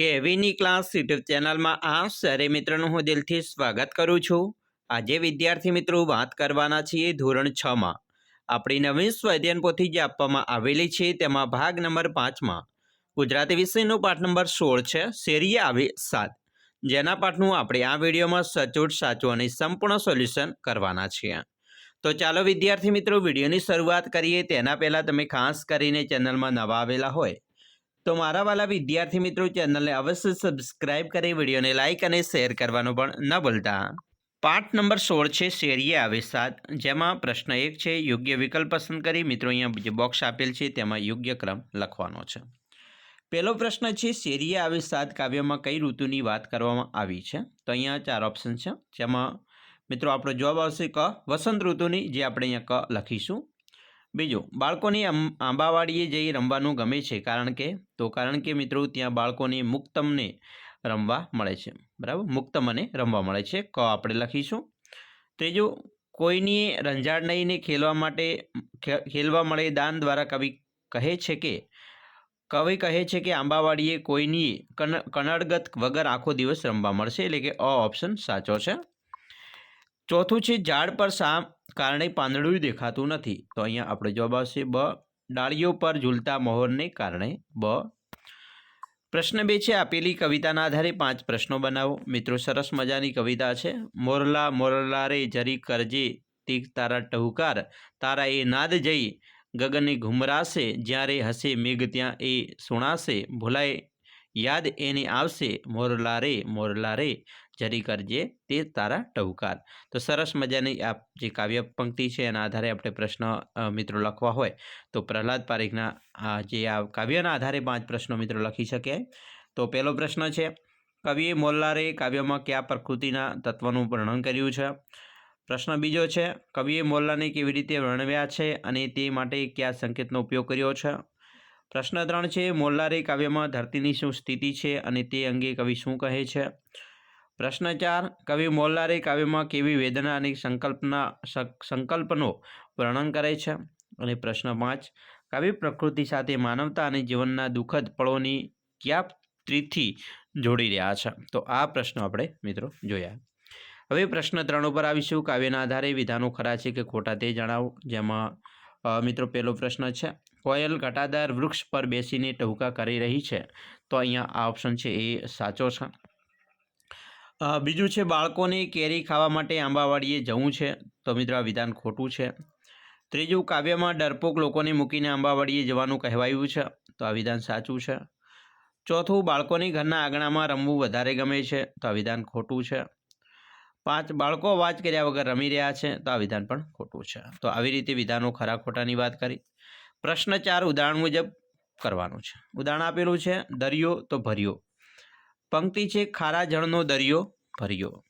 કે એવીની class YouTube ચેનલમાં આ સરે મિત્રોનું હું દિલથી સ્વાગત કરું છું. આજે વિદ્યાર્થી મિત્રો વાત કરવાના છીએ ધોરણ છમાં આપણી નવીન સ્વાધ્યાયન પોથી જે આપવામાં આવેલી છે તેમાં ભાગ નંબર પાંચમાં ગુજરાતી વિષયનો પાઠ નંબર સોળ છે, શેરીએ આવે સાત. જેના પાઠનું આપણે આ વિડીયોમાં સચોટ, સાચું અને સંપૂર્ણ સોલ્યુશન કરવાના છીએ. તો ચાલો વિદ્યાર્થી મિત્રો વિડીયોની શરૂઆત કરીએ. તેના પહેલાં તમે ખાસ કરીને ચેનલમાં નવા આવેલા હોય તો મારા વાલા વિદ્યાર્થી મિત્રો ચેનલને અવશ્ય સબસ્ક્રાઇબ કરી વિડીયોને લાઇક અને શેર કરવાનું પણ ન ભૂલતા. પાઠ નંબર સોળ છે, શેરીએ આવે સાત. જેમાં પ્રશ્ન એક છે, યોગ્ય વિકલ્પ પસંદ કરી મિત્રો અહીંયા જે બોક્સ આપેલ છે તેમાં યોગ્ય ક્રમ લખવાનો છે. પહેલો પ્રશ્ન છે, શેરીએ આવે સાત કાવ્યમાં કઈ ઋતુની વાત કરવામાં આવી છે? તો અહીંયા ચાર ઓપ્શન છે. જેમાં મિત્રો આપણો જવાબ આવશે ક, વસંત ઋતુની, જે આપણે અહીંયા ક લખીશું. બીજું, બાળકોની આંબાવાડીએ જઈ રમવાનું ગમે છે, કારણ કે, તો કારણ કે મિત્રો ત્યાં બાળકોને મુક્તમને રમવા મળે છે. બરાબર? મુક્ત મને રમવા મળે છે. ક આપણે લખીશું. ત્રીજું, કોઈની રંજાડ નહીંને ખેલવા માટે ખેલવા મળે દાન દ્વારા કવિ કહે છે કે, કવિ કહે છે કે આંબાવાડીએ કોઈની કન, કનડગત વગર આખો દિવસ રમવા મળશે, એટલે કે અ ઓપ્શન સાચો છે. ચોથું છે, ઝાડ પર શા કારણે પાંદડું દેખાતું નથી. તો અહીંયા આપણો જવાબ આવશે બ. ડાળીઓ પર ઝૂલતા મોહરને કારણે બ. પ્રશ્ન બે છે, આપેલી કવિતાના આધારે પાંચ પ્રશ્નો બનાવો. મિત્રો, સરસ મજાની કવિતા છે. મોરલા મોરલા રે જરી કરજે તીક તારા ટહુકાર. તારા એ નાદ જઈ ગગને ઘુમરાશે. જ્યારે હશે મેઘ ત્યાં એ સુણાશે. ભૂલાય યાદ એને આવશે. મોરલા રે મોરલા રે જરી કરજે તે તારા ટહુકાર તો સરસ મજાની આ જે કાવ્ય પંક્તિ છે એના આધારે આપણે પ્રશ્ન મિત્રો લખવા હોય, તો પ્રહલાદ પારેખના જે આ કાવ્યના આધારે પાંચ પ્રશ્નો મિત્રો લખી શકે. તો પહેલો પ્રશ્ન છે, કવિએ મોલ્લારે કાવ્યમાં કયા પ્રકૃતિના તત્વનું વર્ણન કર્યું છે? પ્રશ્ન બીજો છે, કવિએ મોલ્લાને કેવી રીતે વર્ણવ્યા છે અને તે માટે કયા સંકેતનો ઉપયોગ કર્યો છે? પ્રશ્ન ત્રણ છે, મોલ્લારે કાવ્યમાં ધરતીની શું સ્થિતિ છે અને તે અંગે કવિ શું કહે છે? પ્રશ્ન ચાર કવિ મોલ્લારી કાવ્યમાં કેવી વેદના અને સંકલ્પના સક- સંકલ્પનો વર્ણન કરે છે? અને પ્રશ્ન પાંચ કવિ પ્રકૃતિ સાથે માનવતા અને જીવનના દુઃખદ પળોની કયા ત્રીથી જોડી રહ્યા છે? તો આ પ્રશ્નો આપણે મિત્રો જોયા. હવે પ્રશ્ન ત્રણ ઉપર આવીશું. કાવ્યના આધારે વિધાનો ખરા છે કે ખોટા તે જણાવો. જેમાં મિત્રો પહેલો પ્રશ્ન છે, કોયલ ઘટાદાર વૃક્ષ પર બેસીને ટહુકા કરી રહી છે? તો અહીંયા આ ઓપ્શન છે એ સાચો છે. બીજું છે બાળકોને કેરી ખાવા માટે આંબાવાડીએ જવું છે. તો મિત્રો, આ વિધાન ખોટું છે. ત્રીજું, કાવ્યમાં ડરપોક લોકોને મૂકીને આંબાવાડીએ જવાનું કહેવાયું છે. તો આ વિધાન સાચું છે. ચોથું, બાળકોની ઘરના આંગણામાં રમવું વધારે ગમે છે. તો આ વિધાન ખોટું છે. પાંચ, બાળકો અવાજ કર્યા વગર રમી રહ્યા છે. તો આ વિધાન પણ ખોટું છે. તો આવી રીતે વિધાનો ખરા ખોટાની વાત કરી. પ્રશ્ન ચાર, ઉદાહરણ મુજબ કરવાનું છે. ઉદાહરણ આપેલું છે, દરિયો તો ભર્યો. પંક્તિ છે, ખારા જળનો દરિયો ભર્યો.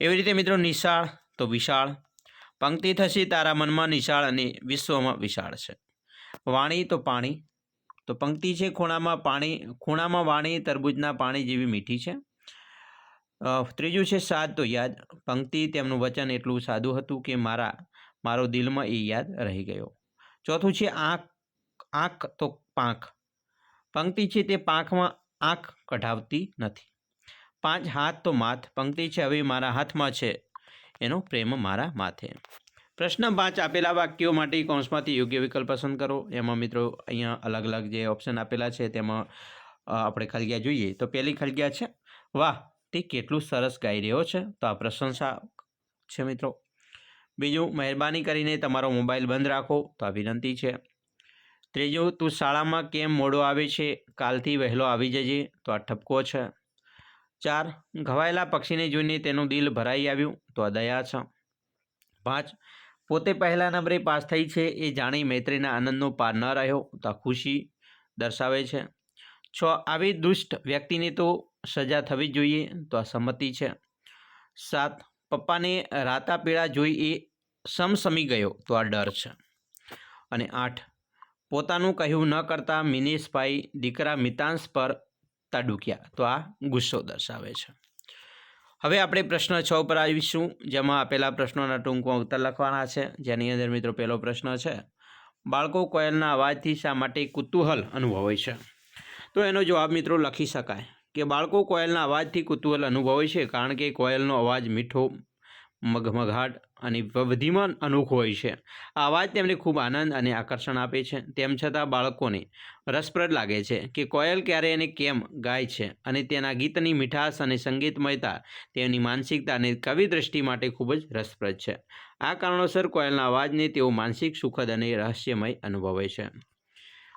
એવી રીતે મિત્રો નિશાળ તો વિશાળ. પંક્તિ થશે તારા મનમાં નિશાળ અને વિશ્વમાં વિશાળ છે. વાણી તો પાણી. તો પંક્તિ છે, ખૂણામાં પાણી, ખૂણામાં વાણી, તરબૂજના પાણી જેવી મીઠી છે. ત્રીજું છે, સાદ તો યાદ. પંક્તિ તેમનું વચન એટલું સાદું હતું કે મારા, મારો દિલમાં એ યાદ રહી ગયો. ચોથું છે, આંખ આંખ તો પાંખ. પંક્તિ છે તે પાંખમાં આંખ કઢાવતી નથી. પાંચ હાથ તો માથ, પંક્તિ છે, હવે મારા હાથમાં છે. એનો પ્રેમ મારા માથે. પ્રશ્ન પાંચ, આપેલા વાક્યો માટે કૌંસમાંથી યોગ્ય વિકલ્પ પસંદ કરો. એમાં મિત્રો અહીંયા અલગ અલગ જે ઓપ્શન આપેલા છે, તેમાં આપણે ખલગ્યા જોઈએ. તો પહેલી ખલગ્યા છે, વાહ, તે કેટલું સરસ ગાઈ રહ્યો છે. તો આ પ્રશંસા છે મિત્રો. બીજું, મહેરબાની કરીને તમારો મોબાઈલ બંધ રાખો. તો આ વિનંતી છે. ત્રીજું, તું શાળામાં કેમ મોડો આવે છે? કાલથી વહેલો આવી જજે, તો આ ઠપકો છે. ચાર, ઘવાયેલા પક્ષીને જોઈને તેનું દિલ ભરાઈ આવ્યું, તો આ દયા છે. પાંચ, પોતે પહેલા નંબરે પાસ થઈ છે એ જાણી મૈત્રીના આનંદનો પાર ન રહ્યો, તો આ ખુશી દર્શાવે છે. છ, આવી દુષ્ટ વ્યક્તિને તો સજા થવી જોઈએ, તો આ સંમતિ છે. સાત, પપ્પાને રાતા પીળા જોઈ એ સમસમી ગયો, તો આ ડર છે. અને આઠ પોતાનું કહ્યું ન કરતા મિનેશભાઈ દીકરા મિતાંશ પર તાડુક્યા. તો આ ગુસ્સો દર્શાવે છે. હવે આપણે પ્રશ્ન છ પર આવીશું, જેમાં આપેલા પ્રશ્નોના ટૂંકમાં ઉત્તર લખવાના છે. જેની અંદર મિત્રો પહેલો પ્રશ્ન છે, બાળકો કોયલના અવાજથી શા માટે કુતૂહલ અનુભવે છે? તો એનો જવાબ મિત્રો લખી શકાય કે બાળકો કોયલના અવાજથી કુતૂહલ અનુભવે છે કારણ કે કોયલનો અવાજ મીઠો મઘમઘાટ અને વધીમાં અનોખો હોય છે. આ અવાજ તેમને ખૂબ આનંદ અને આકર્ષણ આપે છે. તેમ છતાં બાળકોને રસપ્રદ લાગે છે કે કોયલ ક્યારે અને કેમ ગાય છે અને તેના ગીતની મીઠાશ અને સંગીતમયતા તેમની માનસિકતા અને કવિ દ્રષ્ટિ માટે ખૂબ જ રસપ્રદ છે. આ કારણોસર કોયલના અવાજને તેઓ માનસિક સુખદ અને રહસ્યમય અનુભવે છે.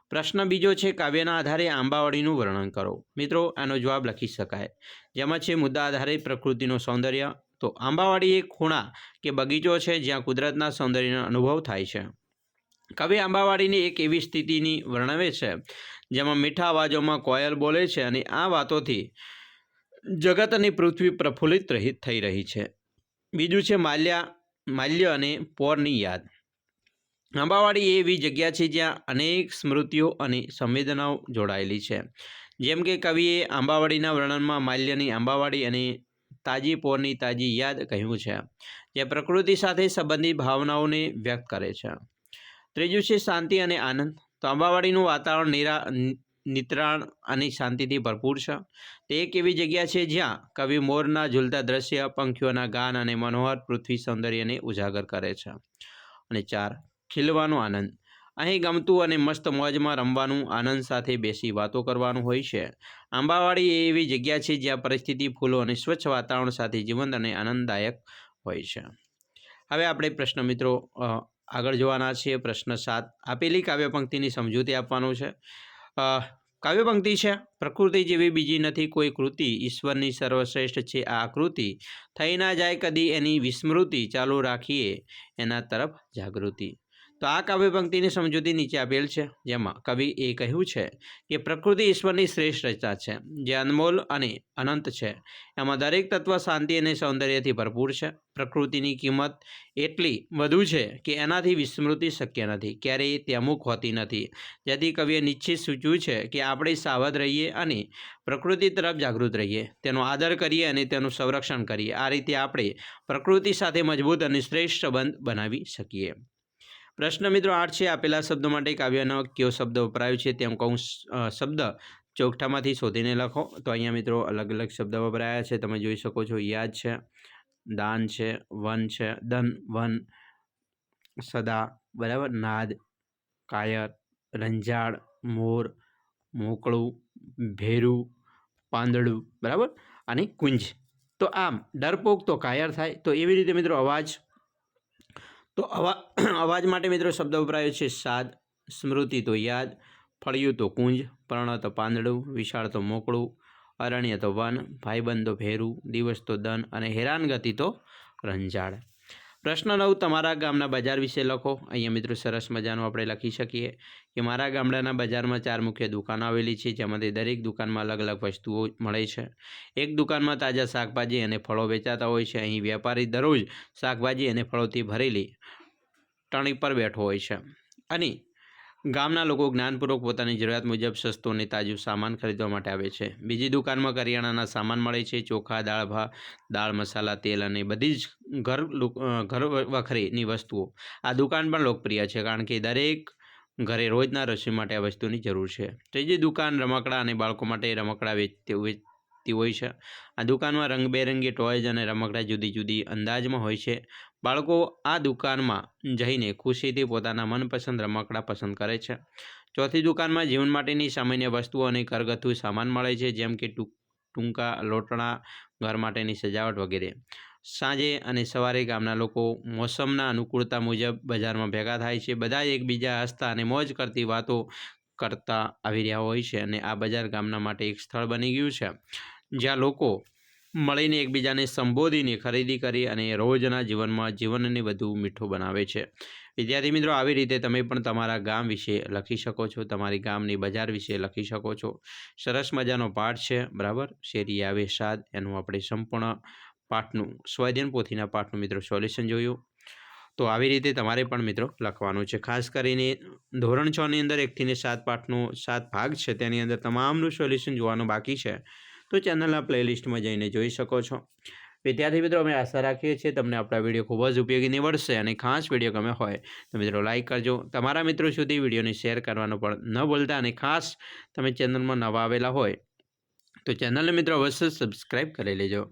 પ્રશ્ન બીજો છે, કાવ્યના આધારે આંબાવાડીનું વર્ણન કરો. મિત્રો, આનો જવાબ લખી શકાય. જેમાં છે, મુદ્દા આધારે પ્રકૃતિનું સૌંદર્ય તો આંબાવાડી એક ખૂણા કે બગીચો છે જ્યાં કુદરતના સૌંદર્યનો અનુભવ થાય છે. કવિ આંબાવાડીની એક એવી સ્થિતિની વર્ણવે છે, જેમાં મીઠા અવાજોમાં કોયલ બોલે છે અને આ વાતોથી જગત અને પૃથ્વી પ્રફુલ્લિત રહી, થઈ રહી છે. બીજું છે માલ્યા, માલ્ય અને પોરની યાદ. આંબાવાડી એવી જગ્યા છે જ્યાં અનેક સ્મૃતિઓ અને સંવેદનાઓ જોડાયેલી છે. જેમ કે કવિએ આંબાવાડીના વર્ણનમાં માલ્યની આંબાવાડી અને તાજી પોરની તાજી યાદ કહ્યું છે, જે પ્રકૃતિ સાથે સંબંધિત ભાવનાઓને વ્યક્ત કરે છે. ત્રીજું છે શાંતિ અને આનંદ. તો આંબાવાડીનું વાતાવરણ નિરા, નિત્રાણ અને શાંતિથી ભરપૂર છે. તે એક એવી જગ્યા છે જ્યાં કવિ મોરના ઝૂલતા દ્રશ્ય, પંખીઓના ગાન અને મનોહર પૃથ્વી સૌંદર્યને ઉજાગર કરે છે. અને ચાર, ખીલવાનો આનંદ. અહીં ગમતું અને મસ્ત મોજમાં રમવાનું, આનંદ સાથે બેસી વાતો કરવાનું હોય છે. આંબાવાડી એ એવી જગ્યા છે જ્યાં પરિસ્થિતિ, ફૂલો અને સ્વચ્છ વાતાવરણ સાથે જીવંત અને આનંદદાયક હોય છે. હવે આપણે પ્રશ્ન મિત્રો આગળ જોવાના છીએ. પ્રશ્ન સાત. આપેલી કાવ્ય પંક્તિની સમજૂતી આપવાનું છે. કાવ્યપંક્તિ છે, પ્રકૃતિ જેવી બીજી નથી, કોઈ કૃતિ. ઈશ્વરની સર્વશ્રેષ્ઠ છે આ કૃતિ. થઈ ના જાય કદી એની વિસ્મૃતિ. ચાલુ રાખીએ એના તરફ જાગૃતિ. તો આ કાવ્ય પંક્તિની સમજૂતી નીચે આપેલ છે, જેમાં કવિ એ કહ્યું છે કે પ્રકૃતિ ઈશ્વરની શ્રેષ્ઠ રચના છે, જે અનમોલ અને અનંત છે. એમાં દરેક તત્વ શાંતિ અને સૌંદર્યથી ભરપૂર છે. પ્રકૃતિની કિંમત એટલી વધુ છે કે એનાથી વિસ્મૃતિ શક્ય નથી, ક્યારેય તે અમુક હોતી નથી. જેથી કવિએ નિશ્ચિત સૂચવ્યું છે કે આપણે સાવધ રહીએ અને પ્રકૃતિ તરફ જાગૃત રહીએ. તેનો આદર કરીએ અને તેનું સંરક્ષણ કરીએ. આ રીતે આપણે પ્રકૃતિ સાથે મજબૂત અને શ્રેષ્ઠ સંબંધ બનાવી શકીએ. પ્રશ્ન મિત્રો આઠ છે આપેલા શબ્દો માટે કાવ્યનો કયો શબ્દ વપરાયો છે, તેમ કહું શબ્દ ચોકઠામાંથી શોધીને લખો. તો અહીંયા મિત્રો અલગ અલગ શબ્દ વપરાયા છે, તમે જોઈ શકો છો, યાદ છે, દાન છે, વન છે દન વન, સદા, બરાબર, નાદ, કાયર, રંજાડ, મોર, મોકળું, ભેરું, પાંદડું, બરાબર, અને કુંજ. તો આમ, ડરપોક તો કાયર થાય. તો એવી રીતે મિત્રો અવાજ તો અવા, અવાજ માટે મિત્રો શબ્દ વપરાયો છે સાદ, સ્મૃતિ તો યાદ, ફળિયું તો કુંજ, પર્ણ તો પાંદડું, વિશાળ તો મોકળું, અરણ્ય તો વન, ભાઈબંધો ભેરું, દિવસ તો દન અને હેરાનગતિ તો રંજાડ પ્રશ્ન નવ, તમારા ગામના બજાર વિશે લખો. અહીંયા મિત્રો સરસ મજાનું આપણે લખી શકીએ કે મારા ગામડાના બજારમાં ચાર મુખ્ય દુકાનો આવેલી છે, જેમાંથી દરેક દુકાનમાં અલગ અલગ વસ્તુઓ મળે છે. એક દુકાનમાં તાજા શાકભાજી અને ફળો વેચાતા હોય છે. અહીં વેપારી દરરોજ શાકભાજી અને ફળોથી ભરેલી ટણી પર બેઠો હોય છે. અને ગામના લોકો જ્ઞાનપૂર્વક પોતાની જરૂરિયાત મુજબ સસ્તો અને તાજું સામાન ખરીદવા માટે આવે છે. બીજી દુકાનમાં કરિયાણાના સામાન મળે છે, ચોખા, દાળ ભા, દાળ મસાલા, તેલ અને બધી જ ઘર ઘર વખરીની વસ્તુઓ. આ દુકાન પણ લોકપ્રિય છે કારણ કે દરેક ઘરે રોજના રસોઈ માટે આ વસ્તુની જરૂર છે. ત્રીજી દુકાન રમકડા અને બાળકો માટે રમકડા વેચતી વેચતી હોય છે. આ દુકાનમાં રંગબેરંગી ટોયઝ અને રમકડા જુદી જુદી અંદાજમાં હોય છે. બાળકો આ દુકાનમાં જઈને ખુશીથી પોતાના મનપસંદ રમકડા પસંદ કરે છે. ચોથી દુકાનમાં જીવન માટેની સામાન્ય વસ્તુઓ અને ઘરગથ્થુ સામાન મળે છે, જેમ કે ટૂંકા લોટણા, ઘર માટેની સજાવટ વગેરે. સાંજે અને સવારે ગામના લોકો મોસમના અનુકૂળતા મુજબ બજારમાં ભેગા થાય છે. બધા એકબીજા હસતા અને મોજ કરતી વાતો કરતા આવી રહ્યા હોય છે અને આ બજાર ગામના માટે એક સ્થળ બની ગયું છે. જ્યાં લોકો મળીને એકબીજાને સંબોધીને ખરીદી કરી અને રોજના જીવનમાં જીવનને વધુ મીઠું બનાવે છે. વિદ્યાર્થી મિત્રો, આવી રીતે તમે પણ તમારા ગામ વિશે લખી શકો છો, તમારી ગામની બજાર વિશે લખી શકો છો. સરસ મજાનો પાઠ છે, બરાબર? શેરી આવે સાદ, એનું આપણે સંપૂર્ણ પાઠનું, સ્વાધ્યન પોથીના પાઠનું મિત્રો સોલ્યુશન જોયું. તો આવી રીતે તમારે પણ મિત્રો લખવાનું છે. ખાસ કરીને ધોરણ છની અંદર એકથી ને સાત પાઠનો સાત ભાગ છે. તેની અંદર તમામનું સોલ્યુશન જોવાનું બાકી છે. તો ચેનલના પ્લેલિસ્ટમાં જઈને જોઈ શકો છો. વિદ્યાર્થી મિત્રો, અમે આશા રાખીએ છીએ તમને આપણા વીડિયો ખૂબ જ ઉપયોગી નીવડશે અને ખાસ વીડિયો ગમે હોય તો મિત્રો લાઇક કરજો. તમારા મિત્રો સુધી વિડીયોને શેર કરવાનો પણ ન ભૂલતા અને ખાસ તમે ચેનલમાં નવા આવેલા હોય તો ચેનલને મિત્રો અવશ્ય સબસ્ક્રાઈબ કરી લેજો.